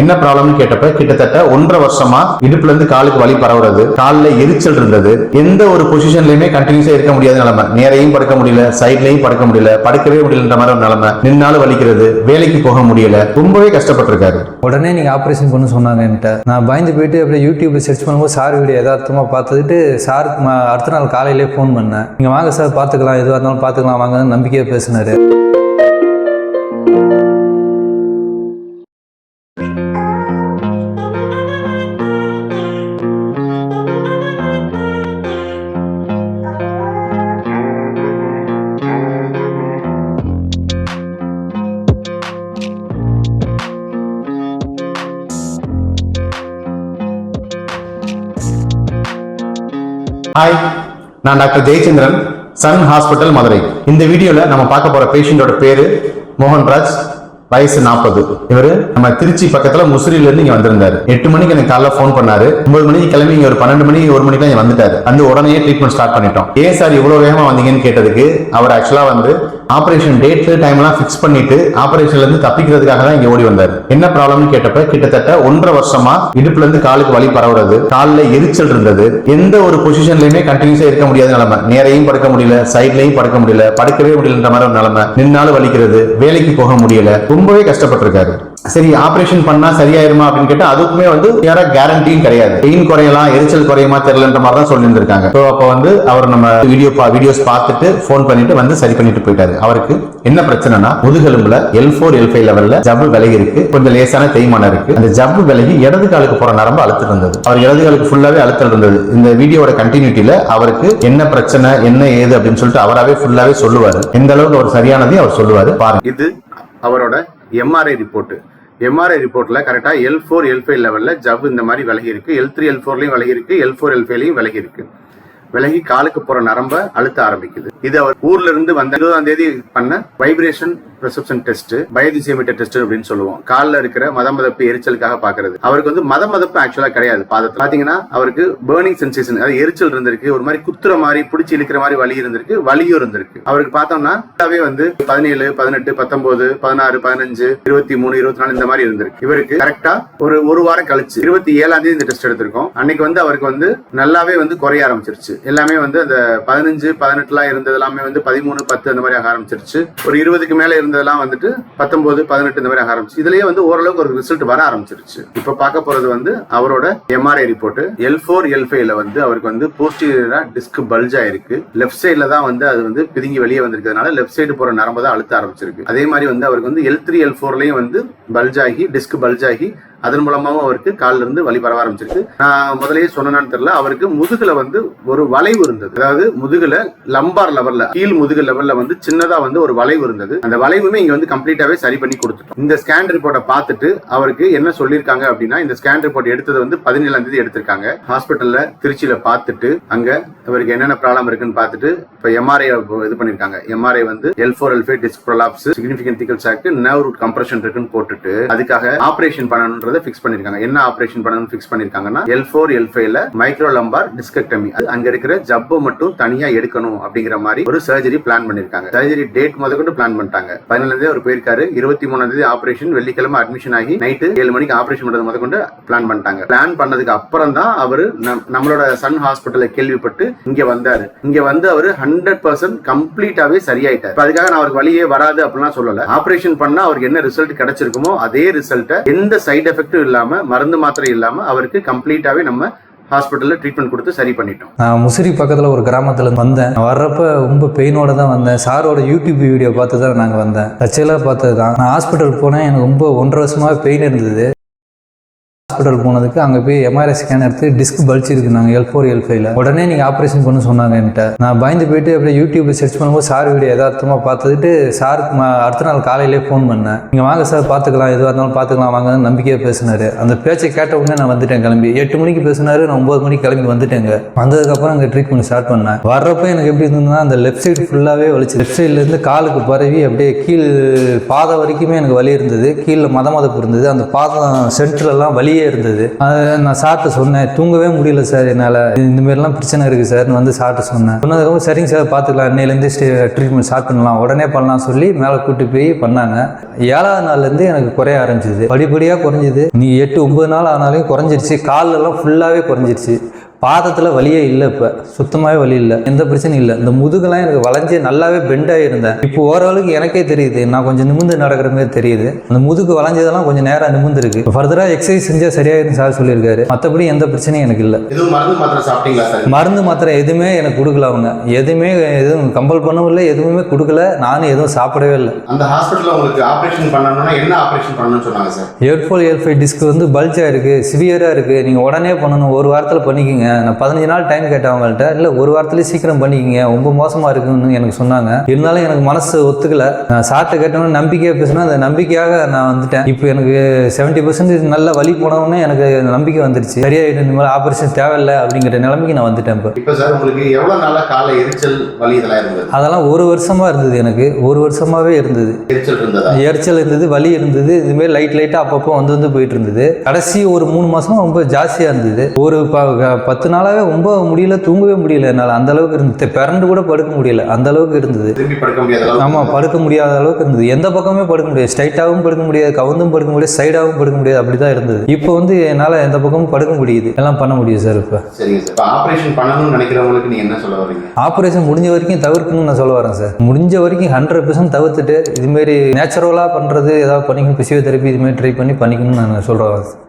என்ன ப்ராப்ளம்னு கேட்டப்ப கிட்டத்தட்ட ஒன்றரை வருஷமா இடுப்புல இருந்து காலுக்கு வலி பரவுறது காலில் எரிச்சல் இருந்தது. எந்த ஒரு பொசிஷன்லயுமே கண்டினியூஸா இருக்க முடியாத நிலைமை. நேரையும் படுக்க முடியல சைட்லயும் படுக்க முடியல படுக்கவே முடியலன்ற மாதிரி ஒரு நிலைமை. நின்னாலும் வலிக்கிறது வேலைக்கு போக முடியல. ரொம்பவே கஷ்டப்பட்டிருக்காரு. உடனே நீங்கள் ஆப்ரேஷன் பண்ண சொன்னாங்கன்ட்டு நான் பயந்து போயிட்டு அப்படியே யூடியூப்ல சர்ச் பண்ணும்போது சார் வீடியோ யதார்த்தமாக பார்த்துட்டு சார் அடுத்த நாள் காலையிலேயே ஃபோன் பண்ணேன். நீங்கள் வாங்க சார் பார்த்துக்கலாம். எதுவாக இருந்தாலும் பார்த்துக்கலாம். வாங்கன்னு நம்பிக்கையா பேசினாரு. ஹாய் நான் doctor Jayachandran Sun Hospital Madurai. இந்த வீடியோல நம்ம பார்க்க போற பேஷண்டோட பேரு மோகன்ராஜ் வயசு நாற்பது இவரு நம்ம திருச்சி பக்கத்துல முசிறில இருந்து இங்க வந்திருந்தாரு. எட்டு மணிக்கு எனக்கு காலைல ஃபோன் பண்ணாரு. ஒன்பது மணிக்கு கிளம்பி இங்க ஒரு பன்னெண்டு மணி ஒரு மணிக்கு இங்க வந்துட்டாரு. வந்து உடனே ட்ரீட்மெண்ட் ஸ்டார்ட் பண்ணிட்டோம். ஏன் சார் இவ்வளவு வேகமா வந்தீங்கன்னு கேட்டதுக்கு அவர் ஆக்சுவலா வந்து ஆபரேஷன் டேட் டைம் எல்லாம் ஃபிக்ஸ் பண்ணிட்டு ஆபரேஷன்ல இருந்து தப்பிக்கிறதுக்காக தான் இங்க ஓடி வந்தாரு. என்ன ப்ராப்ளம்னு கேட்டப்ப கிட்டத்தட்ட ஒன்றரை வருஷமா இடுப்புல இருந்து காலுக்கு வலி பரவுறது காலில் எரிச்சல் இருந்தது. எந்த ஒரு பொசிஷன்லயுமே கண்டினியூஸா இருக்க முடியாத நிலைமை. நேரையும் படுக்க முடியல சைட்லயும் படுக்க முடியல படுக்கவே முடியலன்ற மாதிரி ஒரு நிலைமை. நின்னாலும் வலிக்கிறது வேலைக்கு போக முடியல. ரொம்பவே கஷ்டப்பட்டிருக்காரு. சரி ஆபரேஷன் பண்ணா சரியாயிருமா அப்படின்னு கேட்டா அதுக்குமே வந்து யாரா கேரண்டியும் கிடையாது. பெயின் குறையலாம் எரிச்சல் குறையுமா தெரியலன்ற மாதிரி தான் சொல்லியிருந்திருக்காங்க. ஸோ அப்போ வந்து அவர் நம்ம வீடியோ வீடியோஸ் பார்த்துட்டு ஃபோன் பண்ணிட்டு வந்து சரி பண்ணிட்டு போயிட்டாரு. அவருக்கு என்ன பிரச்சனைனா முதுகெலும்புல எல் ஃபோர் எல் ஃபைவ் லெவல்ல ஜவ்வு விலகி இருக்கு. கொஞ்சம் லேசான தேய்மானம் இருக்கு. அந்த ஜவ்வு விலகி இடது காலுக்கு போற நரம்பு அழுத்தம் இருந்தது. அவர் இடது காலுக்கு ஃபுல்லாவே அழுத்தம் இருந்தது. இந்த வீடியோட கண்டினியூட்டில அவருக்கு என்ன பிரச்சனை என்ன ஏது அப்படின்னு சொல்லிட்டு அவராவே ஃபுல்லாவே சொல்லுவாரு. எந்த அளவுக்கு அவர் சரியானதையும் அவர் சொல்லுவாரு. பாருங்க. இது அவரோட எம்ஆர்ஐ ரிப்போர்ட் எம்ஆர்ஐ ரிப்போர்ட்ல கரெக்டா எல் ஃபோர் எல் ஃபைவ் லெவல்ல ஜவ் இந்த மாதிரி விலகி இருக்கு. எல் த்ரீ எல் ஃபோர்லயும் விலகி இருக்கு. எல் ஃபோர் எல் ஃபைவ்லயும் விலகி இருக்கு. விலகி காலுக்கு போற நரம்ப அழுத்த ஆரம்பிக்குது. இது அவர் ஊர்ல இருந்து வந்த இருபதாம் தேதி பண்ண vibration reception test biothesiometer test அப்படின்னு சொல்லுவோம். காலில் இருக்கிற மத மதப்பு எரிச்சலுக்காக பாக்குறது அவருக்கு வந்து மத மதப்பு ஆக்சுவலா கிடையாது பாதத்தில். பாத்தீங்கன்னா அவருக்கு பேர்னிங் சென்சேஷன் அதாவது எரிச்சல் இருந்திருக்கு ஒரு மாதிரி குத்துற மாதிரி பிடிச்சி இழுக்கிற மாதிரி வலி இருந்திருக்கு வலியும் இருந்திருக்கு. அவருக்கு பார்த்தோம்னா வந்து பதினேழு பதினெட்டு பத்தொன்பது பதினாறு பதினஞ்சு இருபத்தி மூணு இருபத்தி நாலு இந்த மாதிரி இருந்திருக்கு. இவருக்கு கரெக்டா ஒரு ஒரு வாரம் கழிச்சு இருபத்தி ஏழாம் தேதி இந்த டெஸ்ட் எடுத்திருக்கோம். அன்னைக்கு வந்து அவருக்கு வந்து நல்லாவே வந்து குறைய ஆரம்பிச்சிருச்சு. எல்லாமே வந்து அந்த பதினஞ்சு பதினெட்டுலாம் இருந்தது எல்லாமே வந்து பதிமூணு பத்து அந்த மாதிரி ஆக ஆரம்பிச்சிருச்சு. ஒரு இருபதுக்கு மேல இருந்ததெல்லாம் வந்துட்டு பத்தொன்பது பதினெட்டு இந்த மாதிரி ஆக ஆரம்பிச்சு. இதுலயே வந்து ஓரளவுக்கு ஒரு ரிசல்ட் வர ஆரம்பிச்சிருச்சு. இப்ப பார்க்க போறது வந்து அவரோட MRI report L four L ஃபைவ்ல வந்து அவருக்கு வந்து போஸ்டீரியரா டிஸ்க் பல்ஜ் ஆயிருக்கு. லெஃப்ட் சைட்ல தான் வந்து அது வந்து பிதுங்கி வெளியே வந்திருக்கிறதுனால லெஃப்ட் சைடு போற நரம்பு தான் அழுத்த ஆரம்பிச்சிருக்கு. அதே மாதிரி வந்து அவருக்கு வந்து எல் த்ரீ எல் ஃபோர்லயும் வந்து பல்ஜ் ஆகி டிஸ்க் பல்ஜ் ஆகி அதன் மூலமாகவும் அவருக்கு கால்ல இருந்து வலி பரவ ஆரம்பிச்சிருக்கு. நான் முதலே சொன்னான்னு தெரியல அவருக்கு முதுகுல வந்து ஒரு வளைவு இருந்தது. அதாவது முதுகுல லம்பார் லெவல்ல கீழ் முதுகு லெவல்ல வந்து சின்னதா வந்து ஒரு வளைவு இருந்தது. அந்த வளைவுமே இங்க வந்து கம்ப்ளீட்டாவே சரி பண்ணி கொடுத்துட்டோம். இந்த ஸ்கேன் ரிப்போர்ட்டை பார்த்துட்டு அவருக்கு என்ன சொல்லியிருக்காங்க அப்படின்னா இந்த ஸ்கேன் ரிப்போர்ட் எடுத்தது வந்து பதினேழாம் தேதி எடுத்திருக்காங்க. ஹாஸ்பிட்டல்ல திருச்சியில பார்த்துட்டு அங்க இவருக்கு என்னென்ன ப்ராப்ளம் இருக்குன்னு பார்த்துட்டு இப்போ எம்ஆர்ஐ இது பண்ணிருக்காங்க எம்ஆர்ஐ வந்து L four L five disc prolapse significant thecal sac nerve root compression இருக்குன்னு போட்டுட்டு அதுக்காக ஆபரேஷன் பண்ணணுன்றது ஃபிக்ஸ் பண்ணிருக்காங்க. என்ன ஆபரேஷன் பண்ணணும் ஃபிக்ஸ் பண்ணிருக்காங்கன்னா எல் ஃபோர் எல் ஃபைவ்ல மைக்ரோ லம்பார் டிஸ்கெக்டமி அது அங்க இருக்கிற ஜப்பை மட்டும் தனியா எடுக்கணும் அப்படிங்கிற மாதிரி ஒரு சர்ஜரி பிளான் பண்ணிருக்காங்க. சர்ஜரி டேட் முதற்கொண்டு பிளான் பண்ணிட்டாங்க. பதினாலாம் தேதி அவர் போயிருக்காரு. இருபத்தி மூணாம் தேதி ஆபரேஷன் வெள்ளிக்கிழமை அட்மிஷன் ஆகி நைட்டு ஏழு மணிக்கு ஆபரேஷன் பண்றது முதற்கொண்டு பிளான் பண்ணிட்டாங்க. பிளான் பண்ணதுக்கு அப்புறம் தான் அவரு நம்மளோட சன் ஹாஸ்பிட்டல கேள்விப்பட்டு இங்க வந்தாரு. இங்க வந்து அவரு ஹண்ட்ரட் பர்சன்ட் கம்ப்ளீட்டாவே சரியாயிட்டார். இப்ப அதுக்காக நான் அவருக்கு வழியே வராது அப்படிலாம் சொல்லல. ஆபரேஷன் பண்ணா அவருக்கு என்ன ரிசல்ட் கிடைச்சிருக்குமோ அதே ரிசல்ட்டை எந்த சைட் எஃபெக்ட் எஃபெக்டும் இல்லாம மருந்து மாத்திரை இல்லாம அவருக்கு கம்ப்ளீட்டாவே நம்ம ஹாஸ்பிட்டலில் ட்ரீட்மெண்ட் கொடுத்து சரி பண்ணிட்டோம். நான் முசிறி பக்கத்தில் ஒரு கிராமத்தில் வந்தேன். வர்றப்ப ரொம்ப பெயினோட தான் வந்தேன். சாரோட யூடியூப் வீடியோ பார்த்து தான் நாங்கள் வந்தேன். தற்செயலாக பார்த்தது தான் நான் ஹாஸ்பிட்டல் போனேன். எனக்கு ரொம்ப ஒன்றரை வருஷமாக பெயின் இருந்தது. ஹாஸ்பிட்டல் போனதுக்கு அங்கே போய் எம்ஆர்ஐ ஸ்கேன் எடுத்து டிஸ்க் பல்ச் இருக்கு நாங்கள் எல் ஃபோர் எல் ஃபைவ்ல உடனே நீங்கள் ஆப்ரேஷன் பண்ண சொன்னாங்க என்கிட்ட. நான் பயந்து போயிட்டு அப்படியே யூடியூப்ல சர்ச் பண்ணும்போது சார் வீடியோ யதார்த்தமாக பார்த்துட்டு சாருக்கு அடுத்த நாள் காலையிலே ஃபோன் பண்ணேன். நீங்கள் வாங்க சார் பார்த்துக்கலாம் எதுவாக இருந்தாலும் பார்த்துக்கலாம் வாங்கன்னு நம்பிக்கையாக பேசினாரு. அந்த பேச்சை கேட்ட உடனே நான் வந்துட்டேன் கிளம்பி. எட்டு மணிக்கு பேசினாரு நான் ஒன்பது மணிக்கு கிளம்பி வந்துட்டேங்க. வந்ததுக்கப்புறம் அங்கே ட்ரீட்மெண்ட் ஸ்டார்ட் பண்ணேன். வர்றப்போ எனக்கு எப்படி இருந்ததுன்னா அந்த லெஃப்ட் சைடு ஃபுல்லாகவே வலிச்சு லெஃப்ட் சைட்லேருந்து காலுக்கு பரவி அப்படியே கீழ் பாதம் வரைக்குமே எனக்கு வலி இருந்தது. கீழே மத மதப்பு இருந்தது. அந்த பாதம் சென்டர்லாம் வலியே இருந்தது. அதை நான் சார்ட்ட சொன்னேன். தூங்கவே முடியல சார் என்னால். இந்த மாதிரிலாம் பிரச்சனை இருக்குது சார்னு வந்து சார்ட்ட சொன்னேன். சொன்னதுக்கப்புறம் சரிங்க சார் பார்த்துக்கலாம். இன்னையிலேருந்து ஸ்டே ட்ரீட்மெண்ட் ஸ்டார்ட் பண்ணலாம். உடனே பண்ணலாம் சொல்லி மேலே கூட்டி போய் பண்ணாங்க. ஏழாவது நாள்லேருந்து எனக்கு குறைய ஆரம்பிச்சிது. படிப்படியாக குறைஞ்சிது. நீ எட்டு ஒன்பது நாள் ஆனாலும் குறைஞ்சிருச்சு. காலெல்லாம் ஃபுல்லாகவே குறைஞ்சிருச்சு. பாதத்தில் வலியே இல்லை இப்போ. சுத்தமாகவே வலி இல்லை. எந்த பிரச்சனையும் இல்லை. இந்த முதுகெல்லாம் எனக்கு வளைஞ்சு நல்லாவே பெண்டாகி இருந்தேன் இப்போ ஓரளவுக்கு எனக்கே தெரியுது. நான் கொஞ்சம் நிமிந்து நடக்கிற மாதிரி தெரியுது. அந்த முதுகு வளைஞ்சதெல்லாம் கொஞ்சம் நேரம் நிமிந்துருக்கு ஃபர்தராக எக்ஸசைஸ் செஞ்சால் சரியாயிருன்னு சார் சொல்லியிருக்காரு. மற்றபடி எந்த பிரச்சனையும் எனக்கு இல்லை. மருந்து மாத்திரை சாப்பிட்டீங்களா சார் மருந்து மாத்திரை எதுவுமே எனக்கு கொடுக்கல அவங்க. எதுவுமே எதுவும் கம்பல் பண்ணவும் இல்லை எதுவுமே கொடுக்கல. நானும் எதுவும் சாப்பிடவே இல்லை. அந்த ஹாஸ்பிட்டல்ல உங்களுக்கு ஆபரேஷன் பண்ணணும்னா என்ன ஆபரேஷன் பண்ணணும்னு சொன்னாங்க சார் எயிட் ஃபைவ் டிஸ்க் வந்து பல்ஜாக இருக்குது சிவியராக இருக்குது நீங்கள் உடனே பண்ணணும். ஒரு வாரத்தில் பண்ணிக்கோங்க. நான் பதினஞ்சு நாள் டைம் கேட்டேன் அவங்கள்ட்ட இல்லை ஒரு வாரத்துலேயே சீக்கிரம் பண்ணிக்கோங்க ரொம்ப மோசமாக இருக்குன்னு எனக்கு சொன்னாங்க. இருந்தாலும் எனக்கு மனசு ஒத்துக்கல. நான் சார்ட்ட கேட்டோன்னு நம்பிக்கையாக பேசினா அந்த நம்பிக்கையாக நான் வந்துட்டேன். இப்போ எனக்கு செவன்ட்டி பர்சன்டேஜ் நல்ல வலி போனவுடனே எனக்கு நம்பிக்கை வந்துருச்சு. சரியாயிட்டு இந்த மாதிரி ஆப்ரேஷன் தேவையில்லை அப்படிங்கிற நிலைமைக்கு நான் வந்துட்டேன் இப்போ. இப்போ சார் உங்களுக்கு எவ்வளவு நாளா கால எரிச்சல் வலி இதெல்லாம் இருந்தது? அதெல்லாம் ஒரு வருஷமாக இருந்தது எனக்கு. ஒரு வருஷமாகவே இருந்தது. எரிச்சல் இருந்ததா? எரிச்சல் இருந்தது வலி இருந்தது. இதுமாரி லைட் லைட்டாக அப்பப்போ வந்து வந்து போயிட்டு இருந்தது. கடைசி ஒரு மூணு மாசமா ரொம்ப ஜாஸ்தியாக இருந்தது. ஒரு ப- பத்து நாளாவே ரொம்ப முடியல தூங்கவே முடியல. என்னால் அந்த அளவுக்கு இருந்தது. பிறண்டு கூட படுக்க முடியல. அந்த அளவுக்கு இருந்தது. திரும்பி படுக்க முடியாத அளவுக்கு ஆமாம் படுக்க முடியாத அளவுக்கு இருந்தது. எந்த பக்கமே படுக்க முடியாது. ஸ்ட்ரைட்டாகவும் படுக்க முடியாது கவுந்தும் படுக்க முடியாது சைடாகவும் படுக்க முடியாது. அப்படி தான் இருந்தது. இப்போ வந்து என்னால் எந்த பக்கமும் படுக்க முடியுது. எல்லாம் பண்ண முடியுது சார் இப்போ. சரிங்க சார். இப்போ ஆபரேஷன் பண்ணணும்னு நினைக்கிறவங்களுக்கு நீங்க என்ன சொல்ல வரீங்க? ஆப்ரேஷன் முடிஞ்ச வரைக்கும் தவிர்க்கணும்னு நான் சொல்ல வரேன் சார். முடிஞ்ச வரைக்கும் ஹண்ட்ரட் பர்சன்ட் தவிர்த்துட்டு இதுமாரி நேச்சுரலாக பண்ணுறது ஏதாவது பண்ணிக்கணும். பிசியோதெரப்பி இதுமாரி ட்ரை பண்ணி பண்ணிக்கணும்னு நான் சொல்கிறேன்